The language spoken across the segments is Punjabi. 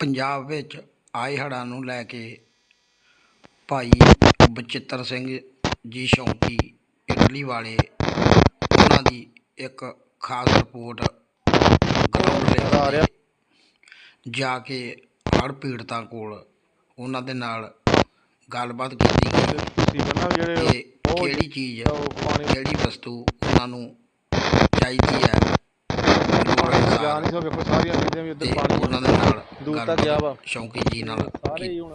ਪੰਜਾਬ ਵਿੱਚ ਆਏ ਹੜ੍ਹਾਂ ਨੂੰ ਲੈ ਕੇ ਭਾਈ ਬਚਿੱਤਰ ਸਿੰਘ ਜੀ ਸ਼ੌਂਕੀ ਇਟਲੀ ਵਾਲੇ ਉਹਨਾਂ ਦੀ ਇੱਕ ਖਾਸ ਰਿਪੋਰਟ ਗਰਾਊਂਡ ਲੈਵਲ 'ਤੇ ਜਾ ਕੇ ਹੜ੍ਹ ਪੀੜਤਾਂ ਕੋਲ ਉਹਨਾਂ ਦੇ ਨਾਲ ਗੱਲਬਾਤ ਕੀਤੀ ਉਹ ਕਿਹੜੀ ਚੀਜ਼ ਪਾਣੀ ਕਿਹੜੀ ਵਸਤੂ ਉਹਨਾਂ ਨੂੰ ਚਾਹੀਦੀ ਹੈ ਜਾ ਅਨੁਸਾਰ ਨਹੀਂ ਸੋ ਵੇਖੋ ਸਾਰੀਆਂ ਨਦੀਆਂ ਵੀ ਤੇ ਉੱਧਰ ਪਾਣੀ ਉਹਨਾਂ ਦੇ ਨਾਲ ਦੂਰ ਤੱਕ ਗਿਆ ਵਾ। ਸ਼ੌਂਕੀ ਜੀ ਨਾਲ ਸਾਰੇ ਹੀ ਹੁਣ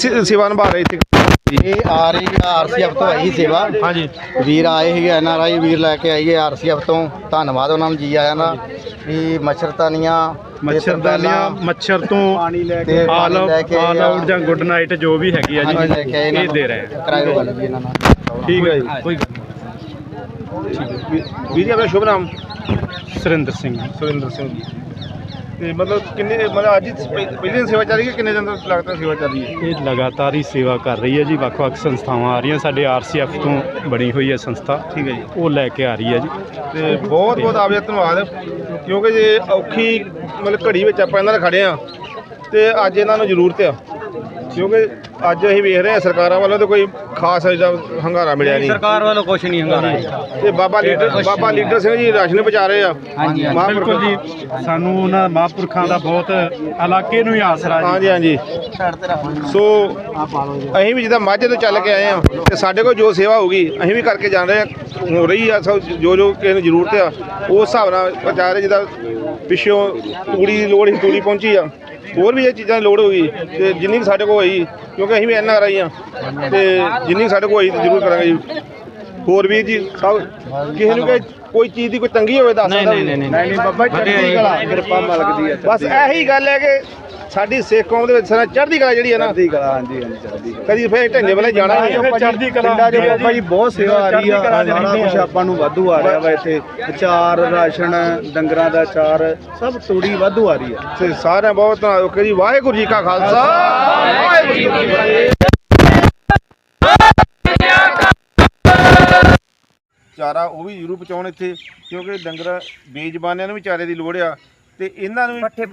ਸੇਵਾ ਨਿਭਾ ਰਹੇ ਇੱਥੇ। ਇਹ ਆ ਰਹੀ ਆ ਆਰਸੀਐਫ ਤੋਂ ਆਈ ਸੇਵਾ। ਹਾਂਜੀ। ਵੀਰ ਆਏ ਸੀਗੇ ਐਨ ਆਰ ਆਈ ਵੀਰ ਲੈ ਕੇ ਆਈਏ ਆਰਸੀਐਫ ਤੋਂ। ਧੰਨਵਾਦ ਉਹਨਾਂ ਨੂੰ ਜੀ ਆਇਆਂ ਦਾ। ਵੀ ਮੱਛਰਦਾਨੀਆਂ ਮੱਛਰਦਾਨੀਆਂ ਮੱਛਰ ਤੋਂ ਪਾਣੀ ਲੈ ਕੇ ਆਲ ਪਾਣੀ ਲੈ ਕੇ ਆਲ ਆਊਟ ਜਾਂ ਗੁੱਡ ਨਾਈਟ ਜੋ ਵੀ ਹੈਗੀ ਆ ਹਾਂਜੀ ਲੈ ਕੇ ਆਏ ਜੀ ਇਹ। ਦੇ ਰਹੇ ਆ। ਕਰਾਇਓ ਗੱਲ ਜੀ ਇਹਨਾਂ ਨਾਲ। ਠੀਕ ਹੈ ਜੀ। ਕੋਈ ਵੀਰ ਜੀ ਆਪਣਾ ਸ਼ੁਭ ਨਾਮ? ਸੁਰਿੰਦਰ ਸਿੰਘ। ਸੁਰਿੰਦਰ ਸਿੰਘ ਜੀ। ਤੇ ਮਤਲਬ ਕਿੰਨੇ ਮਤਲਬ ਅੱਜ ਹੀ ਪਹਿ- ਪਹਿਲੀ ਦਿਨ ਸੇਵਾ ਚੱਲ ਰਹੀ ਹੈ ਕਿੰਨੇ ਦਿਨ ਤੋਂ ਲਗਾਤਾਰ ਸੇਵਾ ਚੱਲ ਰਹੀ ਹੈ? ਇਹ ਲਗਾਤਾਰ ਹੀ ਸੇਵਾ ਕਰ ਰਹੀ ਹੈ ਜੀ ਵੱਖ-ਵੱਖ ਸੰਸਥਾਵਾਂ ਆ ਰਹੀਆਂ ਸਾਡੇ ਆਰਸੀਐਫ ਤੋਂ ਬਣੀ ਹੋਈ ਹੈ ਸੰਸਥਾ। ਠੀਕ ਹੈ ਜੀ। ਉਹ ਲੈ ਕੇ ਆ ਰਹੀ ਹੈ ਜੀ। ਤੇ ਬਹੁਤ ਬਹੁਤ ਆਪ ਜੀ ਦਾ ਧੰਨਵਾਦ ਕਿਉਂਕਿ ਜੇ ਔਖੀ ਮਤਲਬ ਘੜੀ ਵਿੱਚ ਆਪਾਂ ਇਹਨਾਂ ਨਾਲ ਖੜੇ ਆ ਤੇ ਅੱਜ ਇਹਨਾਂ ਨੂੰ ਜ਼ਰੂਰਤ ਆ। ਕਿਉਂਕਿ ਅੱਜ ਅਸੀਂ ਵੇਖ ਰਹੇ ਹਾਂ ਸਰਕਾਰਾਂ ਵੱਲੋਂ ਤਾਂ ਕੋਈ ਖਾਸ ਇਹਦਾ ਹੰਗਾਰਾ ਮਿਲਿਆ ਨਹੀਂ ਸਰਕਾਰ ਵੱਲੋਂ ਕੁਝ ਨਹੀਂ ਹੁੰਦਾ ਤੇ Baba leader Baba leader Singh ji ration ਪਹੁੰਚਾ ਰਹੇ ਆ। ਹਾਂਜੀ, ਹਾਂਜੀ। ਮਹਾਂਪੁਰਖ- ਬਿਲਕੁਲ ਜੀ। ਸਾਨੂੰ ਉਹਨਾਂ ਮਹਾਂਪੁਰਖਾਂ ਦਾ ਬਹੁਤ ਇਲਾਕੇ ਨੂੰ ਹੀ ਆਸਰਾ ਜੀ। ਹਾਂਜੀ ਹਾਂਜੀ। ਸੋ ਅਸੀਂ ਵੀ ਜਿੱਦਾਂ ਮਾਝੇ ਤੋਂ ਚੱਲ ਕੇ ਆਏ ਆ ਤੇ ਸਾਡੇ ਕੋਲ ਜੋ ਸੇਵਾ ਹੋਊਗੀ ਅਸੀਂ ਵੀ ਕਰਕੇ ਜਾਣ ਰਹੇ ਆ ਹੋ ਰਹੀ ਆ ਸਭ ਜੋ ਜੋ ਕਿਸੇ ਨੂੰ ਜ਼ਰੂਰਤ ਆ ਉਸ ਹਿਸਾਬ ਨਾਲ ਪਹੁੰਚਾ ਰਹੇ ਜਿੱਦਾਂ ਪਿੱਛੋਂ ਤੂੜੀ ਦੀ ਲੋੜ ਸੀ ਤੂੜੀ ਪਹੁੰਚੀ ਆ। ਹੋਰ ਵੀ ਇਹ ਚੀਜ਼ਾਂ ਦੀ ਲੋੜ ਹੋਈ ਤੇ ਜਿੰਨੀ ਕੁ ਸਾਡੇ ਕੋਲ ਹੋਈ, ਕਿਉਂਕਿ ਅਸੀਂ ਵੀ ਐਨ ਆਰ ਆਈ ਆ ਤੇ ਜਿੰਨੀ ਕੁ ਸਾਡੇ ਕੋਲ ਹੋਈ ਤੇ ਜ਼ਰੂਰ ਕਰਾਂਗੇ ਜੀ। ਹੋਰ ਵੀ ਜੀ ਸਭ ਕਿਸੇ ਨੂੰ ਕੋਈ ਕੋਈ ਚੀਜ਼ ਦੀ ਕੋਈ ਤੰਗੀ ਹੋਵੇ ਦੱਸ ਸਕਦਾ ਨਹੀਂ ਨਹੀਂ ਨਹੀਂ। ਬਾਬਾ ਚੜ੍ਹਦੀ ਕਲਾ ਕਿਰਪਾ ਮਲਕ ਦੀ ਬਸ ਇਹੀ ਗੱਲ ਹੈ ਕਿ ਸਾਡੀ ਸਿੱਖ ਕੌਮ ਦੇ ਵਿੱਚ ਸਾਰਾ ਚੜ੍ਹਦੀ ਕਲਾ ਜਿਹੜੀ ਹੈ ਨਾ ਚੜ੍ਹਦੀ ਕਲਾ ਹਾਂਜੀ ਹਾਂਜੀ ਚੜ੍ਹਦੀ ਕਦੀ ਫੇਰ ਢੰਗੇ ਵਾਲੇ ਜਾਣਾ ਹੀ ਨਹੀਂ ਚੜ੍ਹਦੀ ਕਲਾ ਪਿੰਡਾਂ 'ਚ ਬਾਬਾ ਜੀ। ਬਹੁਤ ਸੇਵਾ ਆ ਰਹੀ ਆ। ਕਲਾ ਸਾਰਾ ਕੁਝ ਆਪਾਂ ਨੂੰ ਵਾਧੂ ਆ ਰਿਹਾ ਵਾ ਇੱਥੇ। ਅਚਾਰ ਰਾਸ਼ਨ ਡੰਗਰਾਂ ਦਾ ਅਚਾਰ ਸਭ ਤੂੜੀ ਵਾਧੂ ਆ ਰਹੀ ਆ ਤੇ ਸਾਰਿਆਂ ਬਹੁਤ ਧੰਨਵਾਦ। ਓਕੇ ਜੀ ਵਾਹਿਗੁਰੂ ਜੀ ਕਾ ਖਾਲਸਾ। ਵਾਹਿਗੁਰੂ ਜੀ ਕੀ ਚਾਰਾ ਉਹ ਵੀ ਜ਼ਰੂਰ ਪਹੁੰਚਾਉਣ ਇੱਥੇ ਕਿਉਂਕਿ ਡੰਗਰ ਬੇਜ਼ਬਾਨਿਆਂ ਨੂੰ ਵੀ ਚਾਰੇ ਦੀ ਲੋੜ ਆ ਤੇ ਇਹਨਾਂ ਨੂੰ ਵੀ ਪੱਠੇ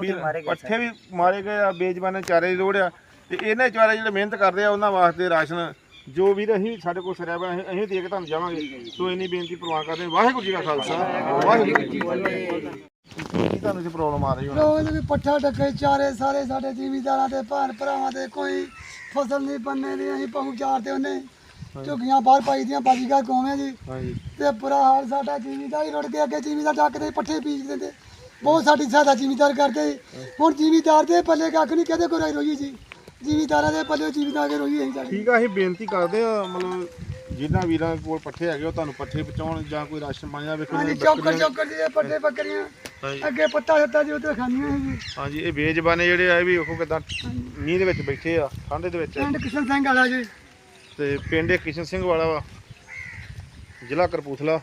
ਵੀ ਮਾਰੇ ਗਏ ਆ ਬੇਜ਼ਬਾਨਾਂ ਚਾਰੇ ਦੀ ਲੋੜ ਆ ਤੇ ਇਹਨਾਂ ਚਾਰੇ ਜਿਹੜੇ ਮਿਹਨਤ ਕਰਦੇ ਆ ਉਹਨਾਂ ਵਾਸਤੇ ਰਾਸ਼ਨ ਜੋ ਵੀਰ ਅਸੀਂ ਸਾਡੇ ਕੋਲ ਸਰਿਆ ਬਣਾ ਅਸੀਂ ਦੇ ਕੇ ਤੁਹਾਨੂੰ ਜਾਵਾਂਗੇ। ਸੋ ਇੰਨੀ ਬੇਨਤੀ ਪ੍ਰਵਾਨ ਕਰਦੇ ਹਾਂ। ਵਾਹਿਗੁਰੂ ਜੀ ਕਾ ਖਾਲਸਾ ਵਾਹਿਗੁਰੂ ਜੀ ਕੀ ਤੁਹਾਨੂੰ ਇੱਥੇ ਪ੍ਰੋਬਲਮ ਆ ਰਹੀ ਹੁਣ? ਲੋਕ ਵੀ ਪੱਠਾ ਡੱਕੇ ਚਾਰੇ ਸਾਰੇ ਸਾਡੇ ਜ਼ਿਮੀਦਾਰਾਂ ਦੇ ਭੈਣ ਭਰਾਵਾਂ ਦੇ ਕੋਈ ਫਸਲ ਨਹੀਂ ਬੰਨੇ ਦੀ ਅਸੀਂ ਪਹੂ ਚਾਰਦੇ ਉਹਨੇ। ਝੁੱਗੀਆਂ ਬਾਹਰ ਪਾਈ ਦੀਆਂ ਬਾਜੀਗਾ ਕੌਵੇਂ ਜੀ। ਹਾਂਜੀ। ਤੇ ਬੁਰਾ ਹਾਲ ਸਾਡਾ ਜ਼ਿਮੀਦਾਰ ਹੀ ਰੁੜ ਕੇ ਅੱਗੇ ਜ਼ਿਮੀਦਾਰ ਚੱਕਦੇ ਪੱਠੇ ਬੀਜ ਦਿੰਦੇ। ਬਹੁਤ ਸਾਡੀ ਸਹਾਇਤਾ ਜ਼ਿਮੀਦਾਰ ਕਰਦੇ। ਹੁਣ ਜ਼ਿਮੀਦਾਰ ਦੇ ਪੱਲੇ ਕੱਖ ਨਹੀਂ ਕਹਦੇ ਕੋਈ ਰੋਈ ਜੀ? ਜ਼ਿਮੀਦਾਰਾਂ ਦੇ ਪੱਲੇ ਜ਼ਿਮੀਦਾਰ ਕੇ ਰੋਈ ਅਸੀਂ ਠੀਕ ਆ ਅਸੀਂ ਬੇਨਤੀ ਕਰਦੇ ਆ ਮਤਲਬ ਜਿਨ੍ਹਾਂ ਵੀਰਾਂ ਕੋਲ ਪੱਠੇ ਹੈਗੇ ਉਹ ਤੁਹਾਨੂੰ ਪੱਠੇ ਪਹੁੰਚਾਉਣ ਜਾਂ ਕੋਈ ਰਾਸ਼ਨ ਪਾਣੀ ਦਾ ਵੇਖੋ ਹਾਂਜੀ ਚੌਕਰ ਚੌਕਰ ਜੀ ਪੱਠੇ ਬੱਕਰੀਆਂ। ਅੱਗੇ ਪੱਤਾ ਸੱਤਾ ਜੀ ਉੱਤੇ ਖਾਂਦੀਆਂ ਸੀ ਜੀ। ਹਾਂਜੀ ਇਹ ਬੇਜ਼ਬਾਨੇ ਜਿਹੜੇ ਆ ਵੀ ਵੇਖੋ ਕਿਦਾਂ ਮੀਂਹ ਦੇ ਵਿੱਚ ਬੈਠੇ ਆ ਠੰਡ ਦੇ ਵਿੱਚ। ਪਿੰਡ ਕਿਸ਼ਨ ਸਿੰਘ ਵਾਲਾ ਜੀ। ਤੇ ਪਿੰਡ ਇਹ ਕਿਸ਼ਨ ਸਿੰਘ ਵਾਲਾ ਵਾ ਜ਼ਿਲ੍ਹਾ ਕਰਪੂਥਲਾ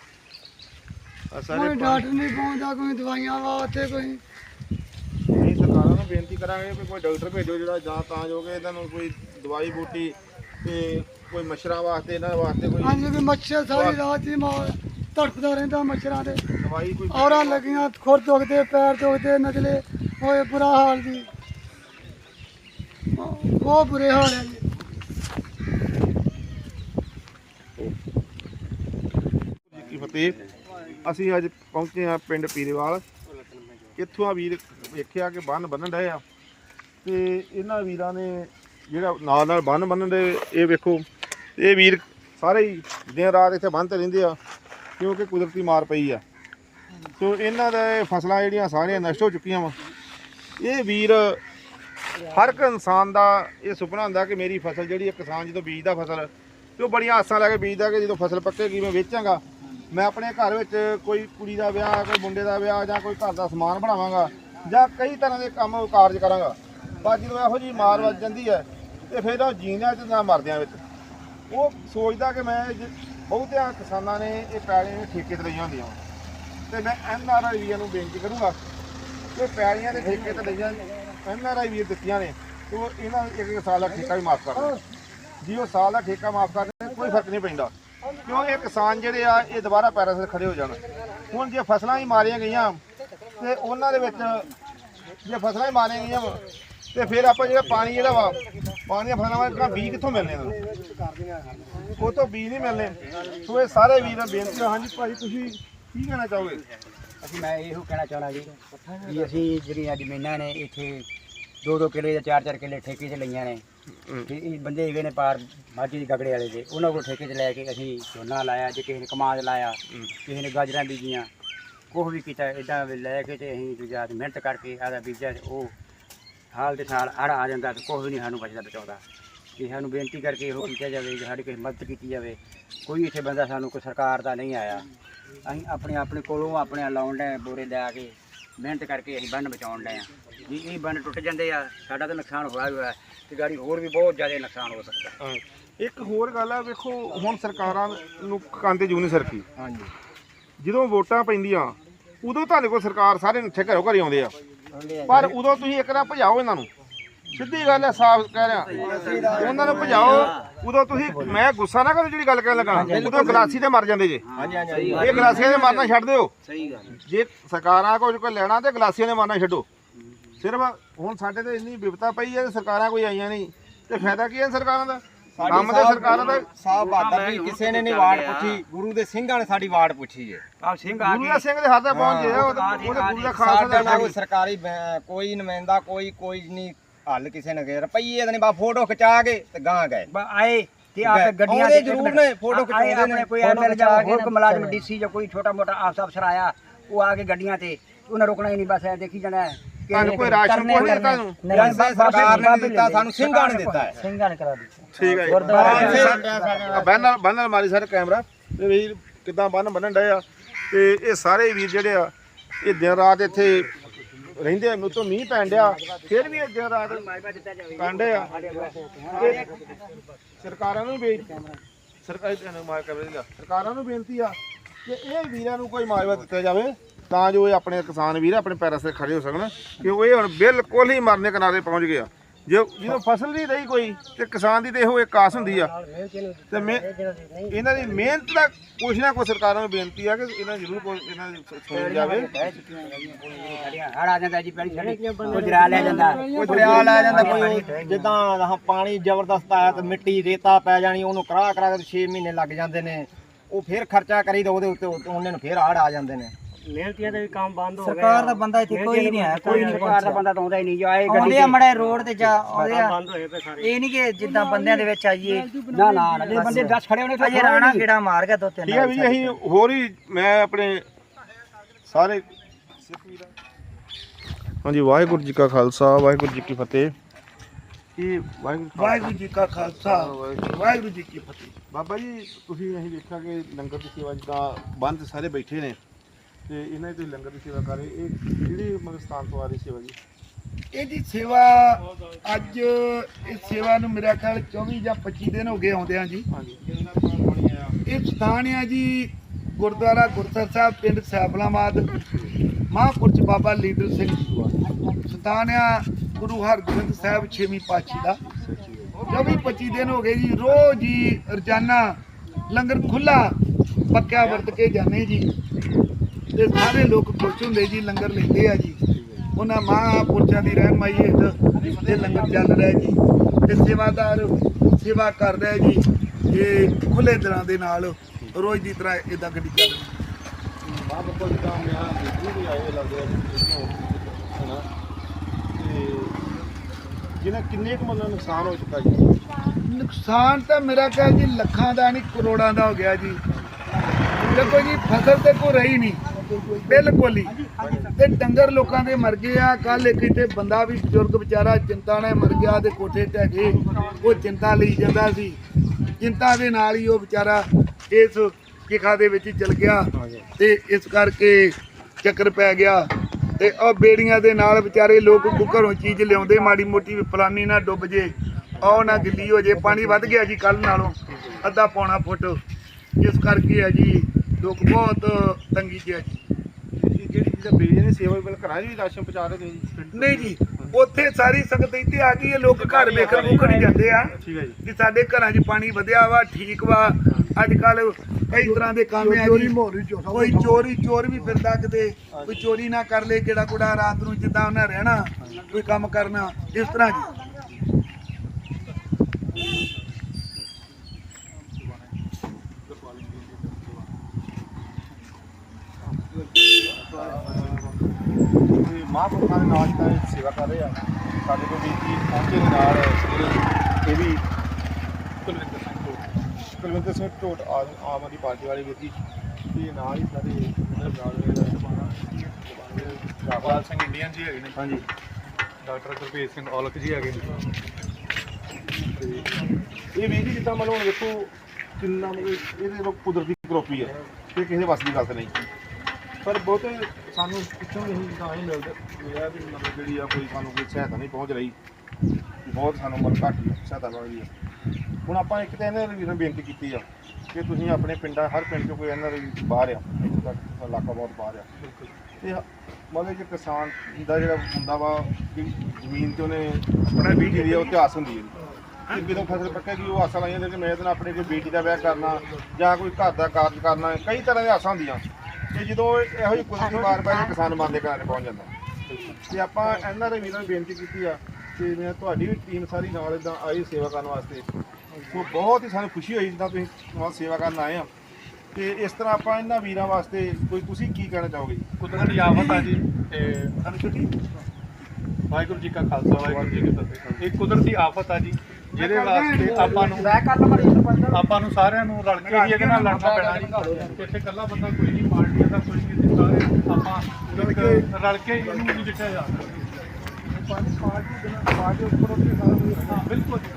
ਆ ਸਾਰੇ ਕੋਈ ਡਾਕਟਰ ਨਹੀਂ ਪਹੁੰਚਦਾ ਕੋਈ ਦਵਾਈਆਂ ਵਾਸਤੇ ਕੋਈ। ਅਸੀਂ ਸਰਕਾਰਾਂ ਨੂੰ ਬੇਨਤੀ ਕਰਾਂਗੇ ਵੀ ਕੋਈ ਡਾਕਟਰ ਭੇਜੋ ਜਿਹੜਾ ਜਾਂ ਤਾਂ ਜੋ ਕਿ ਇਹਨਾਂ ਨੂੰ ਕੋਈ ਦਵਾਈ ਬੂਟੀ ਤੇ ਕੋਈ ਮੱਛਰਾਂ ਵਾਸਤੇ ਇਹਨਾਂ ਵਾਸਤੇ ਕੋਈ ਹਾਂਜੀ ਵੀ ਮੱਛਰ ਸਾਰੀ ਰਾਤ ਹੀ ਮਾਰ ਤੜਫਦਾ ਰਹਿੰਦਾ ਮੱਛਰਾਂ ਦੇ ਦਵਾਈ ਕੋਈ ਔਰਾਂ ਲੱਗੀਆਂ ਖੁਰ ਦੁਖਦੇ ਪੈਰ ਦੁਖਦੇ ਨਜਲੇ ਹੋਏ ਬੁਰਾ ਹਾਲ ਜੀ। ਬਹੁਤ ਬੁਰੇ ਹਾਲ ਹੈ ਜੀ। ਜੀ ਅਸੀਂ ਅੱਜ ਪਹੁੰਚੇ ਆ ਪਿੰਡ ਪੀਰੇਵਾਲ। ਇੱਥੋਂ ਆ ਵੀਰ ਵੇਖਿਆ ਕਿ ਬੰਨ ਬੰਨਣ ਡਏ ਆ। ਤੇ ਇਹਨਾਂ ਵੀਰਾਂ ਨੇ ਜਿਹੜਾ ਨਾਲ ਨਾਲ ਬੰਨ ਬੰਨਣ ਦੇ ਇਹ ਵੇਖੋ, ਇਹ ਵੀਰ ਸਾਰੇ ਹੀ ਦਿਨ ਰਾਤ ਇੱਥੇ ਬੰਨ ਤੇ ਰਹਿੰਦੇ ਆ, ਕਿਉਂਕਿ ਕੁਦਰਤੀ ਮਾਰ ਪਈ ਆ। ਸੋ ਇਹਨਾਂ ਦੇ ਫਸਲਾਂ ਜਿਹੜੀਆਂ ਸਾਰੀਆਂ ਨਸ਼ਟ ਹੋ ਚੁੱਕੀਆਂ ਵਾ। ਇਹ ਵੀਰ ਹਰ ਇੱਕ ਇਨਸਾਨ ਦਾ ਇਹ ਸੁਪਨਾ ਹੁੰਦਾ ਕਿ ਮੇਰੀ ਫਸਲ ਜਿਹੜੀ ਹੈ ਕਿਸਾਨ ਜਦੋਂ ਬੀਜਦਾ ਫਸਲ, ਤੇ ਉਹ ਬੜੀਆਂ ਆਸਾਂ ਲੈ ਕੇ ਬੀਜਦਾ ਕਿ ਜਦੋਂ ਫਸਲ ਪੱਕੇਗੀ ਮੈਂ ਵੇਚਾਂਗਾ। ਮੈਂ ਆਪਣੇ ਘਰ ਵਿੱਚ ਕੋਈ ਕੁੜੀ ਦਾ ਵਿਆਹ, ਕੋਈ ਮੁੰਡੇ ਦਾ ਵਿਆਹ ਜਾਂ ਕੋਈ ਘਰ ਦਾ ਸਮਾਨ ਬਣਾਵਾਂਗਾ ਜਾਂ ਕਈ ਤਰ੍ਹਾਂ ਦੇ ਕੰਮ ਕਾਰਜ ਕਰਾਂਗਾ। ਪਰ ਜਦੋਂ ਇਹੋ ਜਿਹੀ ਮਾਰ ਵੱਜ ਜਾਂਦੀ ਹੈ ਤੇ ਫਿਰ ਉਹ ਜੀਂਦਿਆਂ 'ਚ ਨਾ ਮਰਦਿਆਂ ਵਿੱਚ। ਉਹ ਸੋਚਦਾ ਕਿ ਮੈਂ ਜ- ਬਹੁਤਿਆਂ ਕਿਸਾਨਾਂ ਨੇ ਇਹ ਪੈਲੀਆਂ ਨੇ ਠੇਕੇ ਤੇ ਲਈਆਂ ਹੁੰਦੀਆਂ ਵਾਂ। ਤੇ ਮੈਂ ਐਨ ਆਰ ਆਈ ਵੀਰਾਂ ਨੂੰ ਬੇਨਤੀ ਕਰੂੰਗਾ ਕਿ ਪੈਲੀਆਂ ਦੇ ਠੇਕੇ ਤੇ ਲਈਆਂ, ਐਨ ਆਰ ਆਈ ਵੀਰ ਦਿੱਤੀਆਂ ਨੇ ਤੇ ਉਹ ਇਹਨਾਂ ਇੱਕ ਇੱਕ ਸਾਲ ਦਾ ਠੇਕਾ ਵੀ ਮਾਫ ਕਰ ਦੇਣ। ਜੀ ਉਹ ਸਾਲ ਦਾ ਠੇਕਾ ਮਾਫ ਕਰ ਦੇਣ, ਕੋਈ ਫ਼ਰਕ ਨਹੀਂ ਪੈਂਦਾ। ਕਿਉਂ ਇਹ ਕਿਸਾਨ ਜਿਹੜੇ ਆ ਇਹ ਦੁਬਾਰਾ ਪੈਰਾਂ 'ਤੇ ਖੜੇ ਹੋ ਜਾਣ? ਹੁਣ ਜੇ ਫਸਲਾਂ ਹੀ ਮਾਰੀਆਂ ਗਈਆਂ ਤੇ ਉਹਨਾਂ ਦੇ ਵਿੱਚ ਜੇ ਫਸਲਾਂ ਹੀ ਮਾਰੀਆਂ ਗਈਆਂ ਵਾ, ਤੇ ਫਿਰ ਆਪਾਂ ਜਿਹੜਾ ਪਾਣੀ ਜਿਹੜਾ ਵਾ ਪਾਣੀ ਦੀਆਂ ਫਸਲਾਂ ਵਾਲਾ ਬੀਜ ਕਿੱਥੋਂ ਮਿਲਣੇ ਇਹਨਾਂ ਉਹ ਤੋਂ ਬੀਜ ਨਹੀਂ ਮਿਲਣੇ। ਸੋ ਇਹ ਸਾਰੇ ਵੀਰਾਂ ਬੇਨਤੀ ਆ, ਹਾਂਜੀ ਭਾਈ ਤੁਸੀਂ ਕੀ ਕਹਿਣਾ ਚਾਹੋਗੇ? ਅਸੀਂ ਮੈਂ ਇਹੋ ਕਹਿਣਾ ਚਾਹਣਾ ਜੀ ਵੀ ਅਸੀਂ ਜਿਹੜੀਆਂ ਜ਼ਮੀਨਾਂ ਨੇ ਇੱਥੇ ਦੋ ਦੋ ਕਿੱਲੇ ਜਾਂ ਚਾਰ ਚਾਰ ਕਿੱਲੇ ਠੇਕੇ 'ਤੇ ਲਈਆਂ ਨੇ। ਤੇ ਇਹ ਬੰਦੇ ਹੈਗੇ ਨੇ ਪਾਰ ਮਾਝੀ ਦੀ ਗਗੜੇ ਵਾਲੇ ਦੇ। ਉਹਨਾਂ ਕੋਲ ਠੇਕੇ 'ਤੇ ਲੈ ਕੇ ਅਸੀਂ ਝੋਨਾ ਲਾਇਆ ਜੇ ਕਿਸੇ ਨੇ ਕਮਾਦ ਲਾਇਆ ਕਿਸੇ ਨੇ ਗਾਜਰਾਂ ਬੀਜੀਆਂ ਕੁਛ ਵੀ ਕੀਤਾ ਇਦਾਂ ਲੈ ਕੇ ਤੇ ਅਸੀਂ ਦੂਜਾ ਮਿਹਨਤ ਕਰਕੇ ਆਦਾ ਬੀਜਿਆ ਤੇ ਉਹ ਹਾਲ ਦੇ ਨਾਲ ਹੜ ਆ ਜਾਂਦਾ ਤੇ ਵੀ ਨਹੀਂ ਸਾਨੂੰ ਬਚਦਾ ਬਚਾਉਂਦਾ। ਕਿ ਸਾਨੂੰ ਬੇਨਤੀ ਕਰਕੇ ਇਹੋ ਕੀਤਾ ਜਾਵੇ ਕਿ ਸਾਡੀ ਕੋਈ ਮਦਦ ਕੀਤੀ ਜਾਵੇ। ਕੋਈ ਇੱਥੇ ਬੰਦਾ ਸਾਨੂੰ ਕੋਈ ਸਰਕਾਰ ਦਾ ਨਹੀਂ ਆਇਆ। ਅਸੀਂ ਆਪਣੇ ਆਪਣੇ ਕੋਲੋਂ ਆਪਣੇ ਦੇ ਬੋਰੇ ਲੈ ਕੇ ਮਿਹਨਤ ਕਰਕੇ ਅਸੀਂ ਬੰਨ ਬਚਾਉਣ ਦੇ ਆ ਜੀ ਇਹ ਬੰਨ ਟੁੱਟ ਜਾਂਦੇ ਆ ਸਾਡਾ ਤਾਂ ਨੁਕਸਾਨ ਹੋਇਆ ਹੀ ਹੋਇਆ ਤੇ ਗਾੜੀ ਹੋਰ ਵੀ ਬਹੁਤ ਜ਼ਿਆਦਾ ਨੁਕਸਾਨ ਹੋ ਸਕਦਾ। ਹਾਂ। ਇੱਕ ਹੋਰ ਗੱਲ ਆ ਵੇਖੋ ਹੁਣ ਸਰਕਾਰਾਂ ਨੂੰ ਕਾਂਦੇ ਜੂ ਨਹੀਂ ਸਰਕੀ। ਹਾਂਜੀ। ਜਦੋਂ ਵੋਟਾਂ ਪੈਂਦੀਆਂ ਉਦੋਂ ਤੁਹਾਡੇ ਕੋਲ ਸਰਕਾਰ ਸਾਰੇ ਨੱਠੇ ਘਰੋਂ ਘਰੇ ਆਉਂਦੇ ਆ। ਪਰ ਉਦੋਂ ਤੁਸੀਂ ਇੱਕ ਨਾ ਭਜਾਓ ਇਹਨਾਂ ਨੂੰ। ਸਿੱਧੀ ਗੱਲ ਹੈ ਸਾਫ਼ ਕਹਿ ਰਿਹਾ। ਉਹਨਾਂ ਨੂੰ ਭਜਾਓ। ਉਦੋਂ ਤੁਸੀਂ ਮੈਂ ਗੁੱਸਾ ਨਾ ਕਰੋ ਜਿਹੜੀ ਗੱਲ ਕਹਿਣ ਲੱਗਾ। ਉਦੋਂ ਗਲਾਸੀ ਤੇ ਮਰ ਜਾਂਦੇ ਜੇ। ਹਾਂਜੀ ਹਾਂਜੀ। ਇਹ ਗਲਾਸੀਆਂ ਦੇ ਮਾਰਨਾ ਛੱਡ ਦਿਓ। ਸਹੀ ਗੱਲ ਜੇ ਸਰਕਾਰਾਂ ਕੋਲ ਕੋਈ ਲੈਣਾ ਤੇ ਗਲਾਸੀਆਂ ਦੇ ਮਾਰਨਾ ਛੱਡੋ। ਸਿਰਫ ਹੁਣ ਸਾਡੇ ਤੇ ਇੰਨੀ ਵਿਪਤਾ ਪਈ ਹੈ ਤੇ ਸਰਕਾਰਾਂ ਕੋਈ ਆਈਆਂ ਨਹੀਂ। ਤੇ ਫਾਇਦਾ ਕੀ ਹੈ ਸਰਕਾਰਾਂ ਦਾ? ਕੰਮ ਤੇ ਸਰਕਾਰਾਂ ਦਾ ਸਾਹਿਬ ਬਾਦਰ ਜੀ ਕਿਸੇ ਨੇ ਨਹੀਂ ਵਾਰਡ ਪੁੱਛੀ। ਗੁਰੂ ਦੇ ਸਿੰਘਾਂ ਨੇ ਸਾਡੀ ਵਾਰਡ ਪੁੱਛੀ ਹੈ। ਆਹ ਸਿੰਘ ਆ ਗੁਰੂ ਦਾ ਸਿੰਘ ਦੇ ਹੱਥ ਤੇ ਪਹੁੰਚ ਜੇ ਉਹ ਤਾਂ- ਉਹਦੇ ਗੁਰੂ ਦਾ ਖਾਲਸਾ ਸਾਡਾ ਨਾ ਕੋਈ ਦਾ ਸਰਕਾਰੀ ਕੋਈ ਨੁਮਾਇੰਦਾ ਕੋਈ ਕੋਈ ਨਹੀਂ ਹੱਲ ਕਿਸੇ ਨੇ ਕਰਿਆ ਰੁਪਈਏ ਤਾਂ ਨਹੀਂ ਬਾ ਫੋਟੋ ਖਿਚਾ ਕੇ ਤੇ ਗਾਂ ਗਏ। ਬ- ਆਏ ਤੇ ਆਪ ਗੱਡੀਆਂ ਤੇ ਜ਼ਰੂਰ ਨੇ, ਫੋਟੋ ਖਿਚਾਉਂਦੇ ਆਪਣੇ ਨੇ, ਕੋਈ ਐਮਐਲ ਜਾਂ ਹੋਰ ਨਾ ਕੋਈ ਮੁਲਾਜ਼ਮ। ਡੀਸੀ ਜਾਂ ਕੋਈ ਛੋਟਾ ਮੋਟਾ ਆਫਸ ਅਫਸਰ ਆਇਆ ਉਹ ਆ ਕੇ ਗੱਡੀਆਂ ਤੇ ਉਹਨਾਂ ਰੋਕਣਾ ਹੀ ਨਹੀਂ ਬਸ ਐ ਦੇਖੀ ਜਾਣਾ ਤੁਹਾਨੂੰ ਕੋਈ ਰਾਸ਼ਨ ਕੋਈ ਨਹੀਂ ਦਿੱਤਾ ਤੁਹਾਨੂੰ? ਬਸ- ਸਰਕਾਰ ਨੇ ਬਸ ਦਿੱਤਾ, ਸਾਨੂੰ ਸਿੰਘਾਂ ਨੇ ਦਿੱਤਾ ਹੈ। ਸਿੰਘਾਂ ਨੇ ਕਰਾ ਦਿੱਤਾ। ਠੀਕ ਹੈ ਬੰਨ ਬੰਨ ਮਾਰੀ ਸਾਰੇ ਕੈਮਰਾ ਤੇ ਵੀਰ ਕਿਦਾਂ ਬੰਨ ਬੰਨਣ ਡਏ ਆ ਤੇ ਇਹ ਸਾਰੇ ਵੀਰ ਜਿਹੜੇ ਆ ਇਹ ਦਿਨ ਰਾਤ ਇੱਥੇ ਰਹਿੰਦੇ ਆ ਤੋਂ ਮੀਂਹ ਪੈਣ ਡਿਆ। ਫਿਰ ਵੀ ਦਿਨ ਰਾਤ ਕਾਂਡੇ ਆ। ਤੇ ਸਰਕਾਰਾਂ ਨੂੰ ਵੀ ਸਰਕਾਰੀ ਨੂੰ ਮਾਰ ਕਰ ਸਰਕਾਰਾਂ ਨੂੰ ਬੇਨਤੀ ਆ ਕਿ ਇਹ ਵੀਰਾਂ ਨੂੰ ਕੋਈ ਮਾਰਵਾ ਦਿੱਤਾ ਜਾਵੇ ਤਾਂ ਜੋ ਇਹ ਆਪਣੇ ਕਿਸਾਨ ਵੀਰ ਆਪਣੇ ਪੈਰਾਂ 'ਤੇ ਖੜੇ ਹੋ ਸਕਣ ਕਿ ਉਹ ਇਹ ਹੁਣ ਬਿਲਕੁਲ ਹੀ ਮਰਨੇ ਕਿਨਾਰੇ ਪਹੁੰਚ ਗਏ ਆ। ਜੇ ਜਦੋਂ ਫਸਲ ਨਹੀਂ ਰਹੀ ਕੋਈ ਤੇ ਕਿਸਾਨ ਦੀ ਤੇ ਇਹੋ ਇੱਕ ਆਸ ਹੁੰਦੀ ਆ। ਤੇ ਮੈਂ ਇਹਨਾਂ ਦੀ ਮਿਹਨਤ ਦਾ ਕੁਛ ਨਾ ਕੋਈ ਸਰਕਾਰਾਂ ਨੂੰ ਬੇਨਤੀ ਆ ਕਿ ਇਹਨਾਂ ਜ਼ਰੂਰ ਕੋਈ ਇਹਨਾਂ ਦੀ ਸੁਣੀ ਜਾਵੇ। ਹੜ ਆ ਜਾਂਦਾ ਜੀ ਪਹਿਲੀ ਸਾਡੀ ਕੋਈ ਦਰਿਆ ਲੈ ਜਾਂਦਾ। ਕੋਈ ਦਰਿਆ ਲੈ ਜਾਂਦਾ ਕੋਈ। ਜਿੱਦਾਂ ਆਹ ਪਾਣੀ ਜ਼ਬਰਦਸਤ ਆਇਆ ਤੇ ਮਿੱਟੀ ਰੇਤਾ ਪੈ ਜਾਣੀ ਉਹਨੂੰ ਕਰਾ ਕਰਾ ਕੇ 6 ਮਹੀਨੇ ਲੱਗ ਜਾਂਦੇ ਨੇ। ਉਹ ਫਿਰ ਖਰਚਾ ਕਰੀ ਤੇ ਉਹਦੇ ਉੱਤੇ ਉਹਨੇ ਨੂੰ ਫਿਰ ਹੜ ਆ ਜਾਂਦੇ ਨੇ। ਸਰਕਾਰ ਦਾ ਬੰਦਾ ਇੱਥੇ ਕੋਈ ਨਹੀਂ ਹੈ ਕੋਈ ਨਹੀਂ ਸਰਕਾਰ ਦਾ ਬੰਦਾ ਤਾਂ ਆਉਂਦਾ ਹੀ ਨਹੀਂ ਜੋ ਆਏ ਗੱਡੀ ਆਉਂਦੇ ਆ ਮੜੇ ਰੋਡ ਤੇ ਜਾ ਆਉਂਦੇ ਆ। ਇਹ ਨਹੀਂ ਕਿ ਜਿੱਦਾਂ ਬੰਦਿਆਂ ਦੇ ਵਿੱਚ ਆਈਏ। ਨਾ ਨਾ ਨਾ, ਜੇ ਬੰਦੇ 10 ਖੜੇ ਹੋਣੇ ਅਜੇ ਰਾਣਾ ਕੀੜਾ ਮਾਰ ਗਿਆ ਦੋ ਤਿੰਨ ਠੀਕ ਹੈ ਵੀ ਅਸੀਂ ਹੋਰ ਹੀ ਮੈਂ ਆਪਣੇ ਸਾਰੇ ਸਿੱਖ ਵੀਰਾਂ ਹਾਂਜੀ ਵਾਹਿਗੁਰੂ ਜੀ ਕਾ ਖਾਲਸਾ ਵਾਹਿਗੁਰੂ ਜੀ ਕੀ ਫਤਿਹ। ਵਾਹਿਗੁਰੂ ਵਾਹਿਗੁਰੂ ਜੀ ਕਾ ਖਾਲਸਾ। ਵਾਹਿਗੁਰੂ ਜੀ ਕੀ ਫਤਿਹ। ਬਾਬਾ ਜੀ ਤੁਸੀਂ ਅਸੀਂ ਵੇਖਿਆ ਕਿ ਲੰਗਰ ਦੀ ਸੇਵਾ ਜਿੱਦਾਂ ਬੰਦ ਸਾਰੇ ਬੈਠੇ ਨੇ। ਤੇ ਇਹਨਾਂ ਦੀ ਤੁਸੀਂ ਲੰਗਰ ਦੀ ਸੇਵਾ ਕਰ ਰਹੇ। ਇਹ ਕਿਹੜੀ ਮਤਲਬ ਸਥਾਨ ਤੋਂ ਆ ਰਹੀ ਸੇਵਾ ਜੀ? ਇਹਦੀ ਸੇਵਾ ਅੱਜ ਇਸ ਸੇਵਾ ਨੂੰ ਮੇਰਾ ਖਿਆਲ 24 ਜਾਂ 25 ਦਿਨ ਹੋ ਗਏ ਆਉਂਦਿਆਂ ਜੀ। ਹਾਂਜੀ। ਇਹ ਸਥਾਨ ਆ ਜੀ ਗੁਰਦੁਆਰਾ ਗੁਰਸਰ ਸਾਹਿਬ ਪਿੰਡ ਸੈਫਲਾਬਾਦ ਮਹਾਂਪੁਰਸ਼ ਬਾਬਾ ਲੀਡਰ ਸਿੰਘ ਜੀ ਦਾ ਸਥਾਨ ਆ ਗੁਰੂ ਹਰਗੋਬਿੰਦ ਸਾਹਿਬ ਛੇਵੀਂ ਪਾਤਸ਼ਾਹ ਦਾ। 24 25 ਦਿਨ ਹੋ ਗਏ ਜੀ ਰੋਜ਼ ਹੀ ਰੋਜ਼ਾਨਾ ਲੰਗਰ ਖੁੱਲਾ ਪੱਕਿਆ ਵਰਤ ਕੇ ਜਾਂਦੇ ਜੀ। ਤੇ ਸਾਰੇ ਲੋਕ ਖੁਸ਼ ਹੁੰਦੇ ਜੀ ਲੰਗਰ ਲੈਂਦੇ ਆ ਜੀ। ਉਹਨਾਂ ਮਹਾਂਪੁਰਸ਼ਾਂ ਦੀ ਰਹਿਨਮਾਈ ਹੇਠ ਇਹ ਲੰਗਰ ਚੱਲ ਰਿਹਾ ਜੀ। ਤੇ ਸੇਵਾਦਾਰ ਸੇਵਾ ਕਰ ਰਿਹਾ ਜੀ ਇਹ ਖੁੱਲੇ ਦਿਲਾਂ ਦੇ ਨਾਲ ਰੋਜ਼ ਦੀ ਤਰ੍ਹਾਂ ਇਦਾਂ ਗੱਡੀ ਚੱਲ ਰਹੀ ਬਾਬਾ ਕੋਈ ਕੰਮ ਆ ਵੀ ਆਏ ਲੱਗਦੇ ਆ ਜਿਹਨਾਂ ਕਿੰਨੇ ਕੁ ਮਤਲਬ ਨੁਕਸਾਨ ਹੋ ਚੁੱਕਾ ਜੀ? ਨੁਕਸਾਨ ਤਾਂ ਮੇਰਾ ਖਿਆਲ ਜੀ ਲੱਖਾਂ ਦਾ ਨਹੀਂ ਕਰੋੜਾਂ ਦਾ ਹੋ ਗਿਆ ਜੀ। ਦੇਖੋ ਜੀ ਫਸਲ ਤੇ ਕੋਈ ਰਹੀ ਨਹੀਂ। ਬਿਲਕੁਲ ਹੀ। ਤੇ ਡੰਗਰ ਲੋਕਾਂ ਦੇ ਮਰ ਗਏ ਆ। ਕੱਲ ਇੱਕ ਇੱਥੇ ਬੰਦਾ ਵੀ ਬਜ਼ੁਰਗ ਵਿਚਾਰਾ ਚਿੰਤਾ ਨਾਲ ਮਰ ਗਿਆ ਤੇ ਕੋਠੇ ਢਹਿ ਗਏ ਉਹ ਚਿੰਤਾ ਲਈ ਜਾਂਦਾ ਸੀ। ਚਿੰਤਾ ਦੇ ਨਾਲ ਹੀ ਉਹ ਵਿਚਾਰਾ ਇਸ ਕਿਖਾ ਦੇ ਵਿੱਚ ਚਲ ਗਿਆ। ਤੇ ਇਸ ਕਰਕੇ ਚੱਕਰ ਪੈ ਗਿਆ। ਤੇ ਉਹ ਬੇੜੀਆਂ ਦੇ ਨਾਲ ਵਿਚਾਰੇ ਲੋਕ ਕੋ ਘਰੋਂ ਚੀਜ਼ ਲਿਆਉਂਦੇ। ਮਾੜੀ ਮੋਟੀ ਫਲਾਨੀ ਨਾ ਡੁੱਬ ਜੇ। ਉਹ ਨਾ ਗਿੱਲੀ ਹੋ ਜੇ। ਪਾਣੀ ਵੱਧ ਗਿਆ ਜੀ ਕੱਲ ਨਾਲੋਂ। ਅੱਧਾ ਪੌਣਾ ਫੁੱਟ। ਇਸ ਕਰਕੇ ਹੈ ਜੀ ਲੋਕ ਬਹੁਤ ਤੰਗੀ 'ਚ ਹੈ ਜੀ। ਜਿਹੜੀ ਜਿਹੜਾ ਬੇੜੀ ਨੇ ਸੇਵਾ ਬਿਲ ਕਰਾਂ ਜੀ ਰਾਸ਼ਨ ਪਹੁੰਚਾ ਰਹੇ ਤੁਸੀਂ ਨਹੀਂ ਜੀ ਉੱਥੇ ਸਾਰੀ ਸੰਗਤ ਇੱਥੇ ਆ ਗਈ ਹੈ ਲੋਕ ਘਰ ਵੇਖਣ ਵੂਖਣ ਜਾਂਦੇ ਆ। ਠੀਕ ਹੈ ਜੀ। ਕਿ ਸਾਡੇ ਘਰਾਂ 'ਚ ਪਾਣੀ ਵਧਿਆ ਵਾ ਠੀਕ ਵਾ। ਅੱਜ ਕੱਲ ਕਈ ਤਰ੍ਹਾਂ ਦੇ ਕੰਮ ਆ ਜੀ। ਕੋਈ ਚੋਰੀ ਚੋਰ ਵੀ ਫਿਰਦਾ ਕਿਤੇ। ਕੋਈ ਚੋਰੀ ਨਾ ਕਰ ਲੇ ਕਿਹੜਾ ਕੁੜਾ ਰਾਤ ਨੂੰ ਜਿੱਦਾਂ ਉਹਨੇ ਰਹਿਣਾ ਕੋਈ ਕੰਮ ਕਰਨਾ ਇਸ ਤਰ੍ਹਾਂ ਜੀ ਤੇ ਮਹਾਂਪੁਰਖਾਂ ਦੇ ਨਾਲ ਇਹ ਸੇਵਾ ਕਰ ਰਹੇ ਆ ਸਾਡੇ ਕੋਲ ਵੀਰ ਜੀ ਪਹੁੰਚੇ ਨੇ ਨਾਲ ਜਿਹੜੇ ਇਹ ਵੀ ਕੁਲਵਿੰਦਰ ਸਿੰਘ ਢੋਟ ਕੁਲਵਿੰਦਰ ਸਿੰਘ ਢੋਟ ਆਮ ਆਮ ਆਦਮੀ ਪਾਰਟੀ ਵਾਲੇ ਵੀਰ ਜੀ ਤੇ ਨਾਲ ਹੀ ਨਾਲ ਰਾਜਪਾਲ ਸਿੰਘ ਇੰਡੀਅਨ ਜੀ ਹੈਗੇ ਨੇ। ਹਾਂਜੀ। ਡਾਕਟਰ ਗੁਰਭੇਜ ਸਿੰਘ ਔਲਖ ਜੀ ਹੈਗੇ ਨੇ। ਤੇ ਇਹ ਵੀਰ ਜੀ ਜਿੱਦਾਂ ਮਤਲਬ ਹੁਣ ਵੇਖੋ ਕਿੰਨਾ ਮਤਲਬ ਇਹਦੇ ਲੋਕ ਕੁਦਰਤੀ ਕਰੋਪੀ ਹੈ ਇਹ ਕਿਸੇ ਵੱਸ ਦੀ ਗੱਲ ਤਾਂ ਨਹੀਂ। ਪਰ ਬਹੁਤੇ ਸਾਨੂੰ ਪਿੱਛੋਂ ਨਹੀਂ ਜਿੱਦਾਂ ਇਹ ਮਿਲਦਾ ਮਿਲਿਆ ਵੀ ਮਤਲਬ ਜਿਹੜੀ ਆ ਕੋਈ ਸਾਨੂੰ ਕੋਈ ਸਹਾਇਤਾ ਨਹੀਂ ਪਹੁੰਚ ਰਹੀ। ਬਹੁਤ ਸਾਨੂੰ ਮਤਲਬ ਘੱਟ ਸਹਾਇਤਾ ਮਿਲ ਰਹੀ ਹੈ ਹੁਣ ਆਪਾਂ ਇੱਕ ਤਾਂ ਇਹਨਾਂ ਵੀਰਾਂ ਨੂੰ ਬੇਨਤੀ ਕੀਤੀ ਆ ਕਿ ਤੁਸੀਂ ਆਪਣੇ ਪਿੰਡਾਂ ਹਰ ਪਿੰਡ 'ਚੋਂ ਕੋਈ ਇਹਨਾਂ ਦੇ ਬਾਹਰ ਆ। ਇੱਥੇ ਤੱਕ ਇਲਾਕਾ ਬਹੁਤ ਬਾਹਰ ਆ। ਤੇ ਮਤਲਬ ਕਿ ਕਿਸਾਨ ਦਾ ਜਿਹੜਾ ਹੁੰਦਾ ਵਾ ਕਿ ਜ਼ਮੀਨ ਤੇ ਉਹਨੇ ਆਪਣਾ ਬੀਜ ਜਿਹੜੀ ਆ ਉਹ ਤੇ ਆਸ ਹੁੰਦੀ ਹੈ ਕਿ ਜਦੋਂ ਫਸਲ ਪੱਕੇਗੀ ਉਹ ਆਸਾਂ ਲਾਈਆਂ ਹੁੰਦੀਆਂ ਕਿ ਮੈਂ ਇਹਦੇ ਨਾਲ ਆਪਣੇ ਕੋਈ ਬੇਟੀ ਦਾ ਵਿਆਹ ਕਰਨਾ ਜਾਂ ਕੋਈ ਘਰ ਦਾ ਕਾਰਜ ਕਰਨਾ ਕਈ ਤਰ੍ਹਾਂ ਦੀਆਂ ਆਸਾਂ ਹੁੰਦੀਆਂ। ਤੇ ਜਦੋਂ ਇਹੋ ਜਿਹੀ ਕੁਦਰਤੀ ਮਾਰ ਪੈ ਜਾਏ ਕਿਸਾਨ ਮਨ ਦੇ ਘਰਾਂ ਪਹੁੰਚ ਜਾਂਦਾ। ਤੇ ਆਪਾਂ ਇਹਨਾਂ ਦੇ ਵੀਰਾਂ ਨੂੰ ਬੇਨਤੀ ਕੀਤੀ ਆ ਤੇ ਮੈਂ ਤੁਹਾਡੀ ਵੀ ਟੀਮ ਸਾਰੀ ਨਾਲ ਇਦਾਂ ਆਈ ਸੇਵਾ ਕਰਨ ਵਾਸਤੇ। ਸੋ ਬਹੁਤ ਹੀ ਸਾਨੂੰ ਖੁਸ਼ੀ ਹੋਈ ਜਿੱਦਾਂ ਤੁਸੀਂ ਨਾਲ ਸੇਵਾ ਕਰਨ ਆਏ ਆ। ਤੇ ਇਸ ਤਰ੍ਹਾਂ ਆਪਾਂ ਇਹਨਾਂ ਵੀਰਾਂ ਵਾਸਤੇ ਕੋਈ ਤੁਸੀਂ ਕੀ ਕਹਿਣਾ ਚਾਹੋਗੇ? ਕੁਦਰਤੀ ਆਫਤ ਆ ਜੀ ਤੇ ਵਾਹਿਗੁਰੂ ਜੀ ਕਾ ਖਾਲਸਾ ਵਾਹਿਗੁਰੂ ਜੀ ਕੀ ਫਤਿਹ। ਇਹ ਕੁਦਰਤੀ ਆਫਤ ਆ ਜੀ। ਜਿਹਦੇ ਵਾਸਤੇ ਆਪਾਂ ਨੂੰ ਆਪਾਂ ਨੂੰ ਸਾਰਿਆਂ ਨੂੰ ਰਲ ਕੇ ਹੀ ਇਹਦੇ ਨਾਲ ਲੜਨਾ ਪੈਣਾ ਜੀ। ਇੱਥੇ ਇਕੱਲਾ ਬੰਦਾ ਕੋਈ ਨਹੀਂ ਪਾਰਟੀਆਂ ਦਾ ਕੋਈ ਨਹੀਂ ਸਾਰੇ ਆਪਾਂ ਰਲ ਕੇ ਹੀ ਇਹਨੂੰ ਨਜਿੱਠਿਆ ਜਾ ਸਕਦਾ। ਪਾਰਟੀ ਦੇ ਨਾਲ ਪਾਰਟੀ ਉੱਪਰ ਉੱਤੇ ਸਾਰਾ ਬਿਲਕੁਲ ਜੀ।